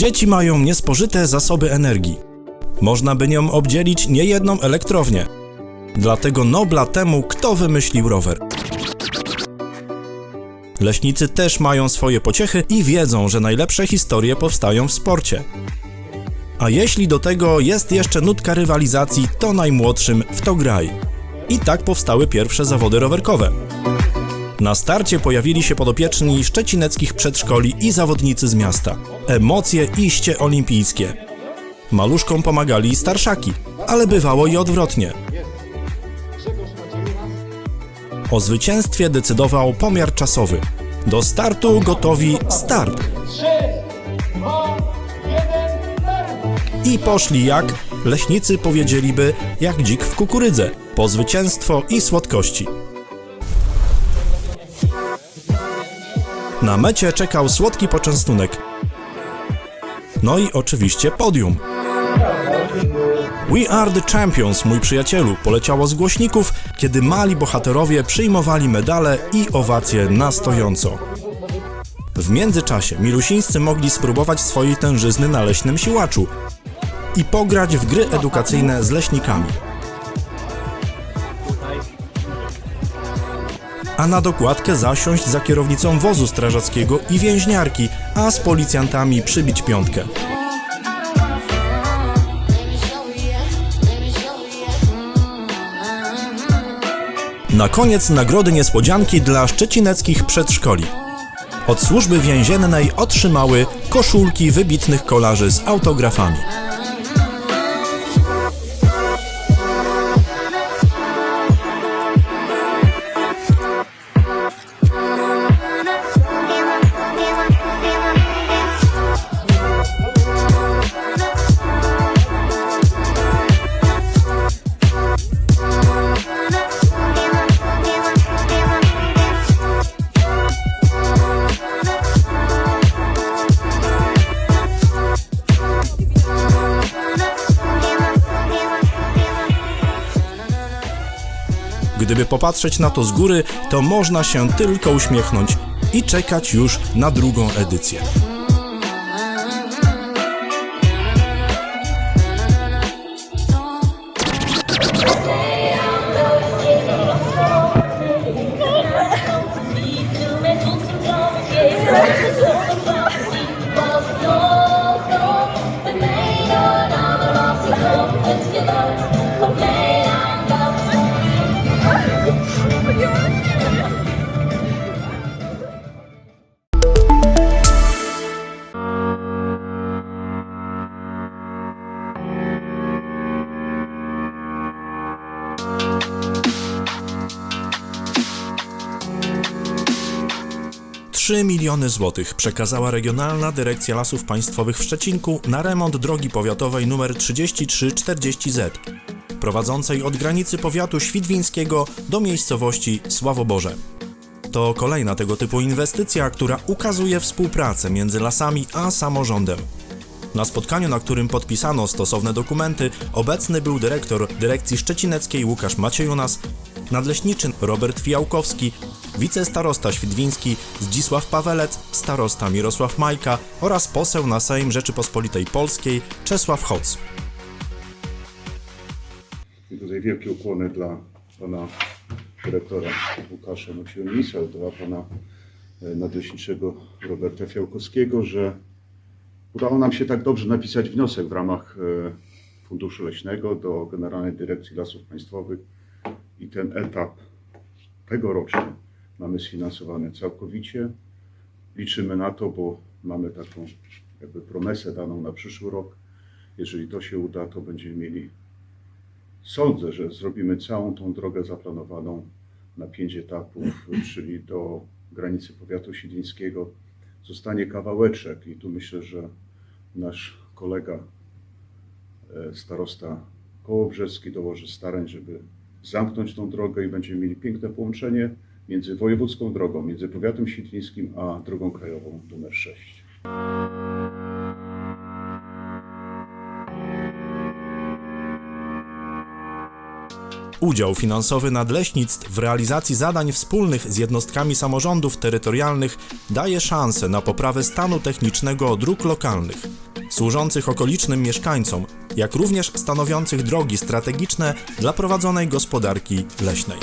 Dzieci mają niespożyte zasoby energii. Można by nią obdzielić niejedną elektrownię. Dlatego Nobla temu, kto wymyślił rower. Leśnicy też mają swoje pociechy i wiedzą, że najlepsze historie powstają w sporcie. A jeśli do tego jest jeszcze nutka rywalizacji, to najmłodszym w to graj. I tak powstały pierwsze zawody rowerkowe. Na starcie pojawili się podopieczni szczecineckich przedszkoli i zawodnicy z miasta. Emocje iście olimpijskie. Maluszkom pomagali starszaki, ale bywało i odwrotnie. O zwycięstwie decydował pomiar czasowy. Do startu gotowi start. I poszli jak, leśnicy powiedzieliby, jak dzik w kukurydze, po zwycięstwo i słodkości. Na mecie czekał słodki poczęstunek. No i oczywiście podium. We are the champions, mój przyjacielu, poleciało z głośników, kiedy mali bohaterowie przyjmowali medale i owacje na stojąco. W międzyczasie milusińscy mogli spróbować swojej tężyzny na leśnym siłaczu i pograć w gry edukacyjne z leśnikami. A na dokładkę zasiąść za kierownicą wozu strażackiego i więźniarki, a z policjantami przybić piątkę. Na koniec nagrody niespodzianki dla szczecineckich przedszkoli. Od służby więziennej otrzymały koszulki wybitnych kolarzy z autografami. Gdyby popatrzeć na to z góry, to można się tylko uśmiechnąć i czekać już na drugą edycję. Trzy miliony złotych przekazała Regionalna Dyrekcja Lasów Państwowych w Szczecinku na remont drogi powiatowej nr 3340Z, prowadzącej od granicy powiatu świdwińskiego do miejscowości Sławoborze. To kolejna tego typu inwestycja, która ukazuje współpracę między lasami a samorządem. Na spotkaniu, na którym podpisano stosowne dokumenty, obecny był dyrektor dyrekcji szczecineckiej Łukasz Maciejunas, nadleśniczy Robert Fijałkowski, wicestarosta świdwiński Zdzisław Pawelec, starosta Mirosław Majka oraz poseł na Sejm Rzeczypospolitej Polskiej Czesław Hoc. I tutaj wielkie ukłony dla pana dyrektora Łukasza Maciejonisa, dla pana e, nadleśniczego Roberta Fiałkowskiego, że udało nam się tak dobrze napisać wniosek w ramach e, Funduszu Leśnego do Generalnej Dyrekcji Lasów Państwowych i ten etap tegoroczny mamy sfinansowany całkowicie. Liczymy na to, bo mamy taką jakby promesę daną na przyszły rok. Jeżeli to się uda, to będziemy mieli Sądzę, że zrobimy całą tą drogę zaplanowaną na pięć etapów, czyli do granicy powiatu siedlińskiego. Zostanie kawałeczek i tu myślę, że nasz kolega e, starosta Kołobrzeski dołoży starań, żeby zamknąć tą drogę i będziemy mieli piękne połączenie między wojewódzką drogą, między powiatem świdwińskim a drogą krajową numer 6. Udział finansowy nadleśnictw w realizacji zadań wspólnych z jednostkami samorządów terytorialnych daje szansę na poprawę stanu technicznego dróg lokalnych. służących okolicznym mieszkańcom, jak również stanowiących drogi strategiczne dla prowadzonej gospodarki leśnej.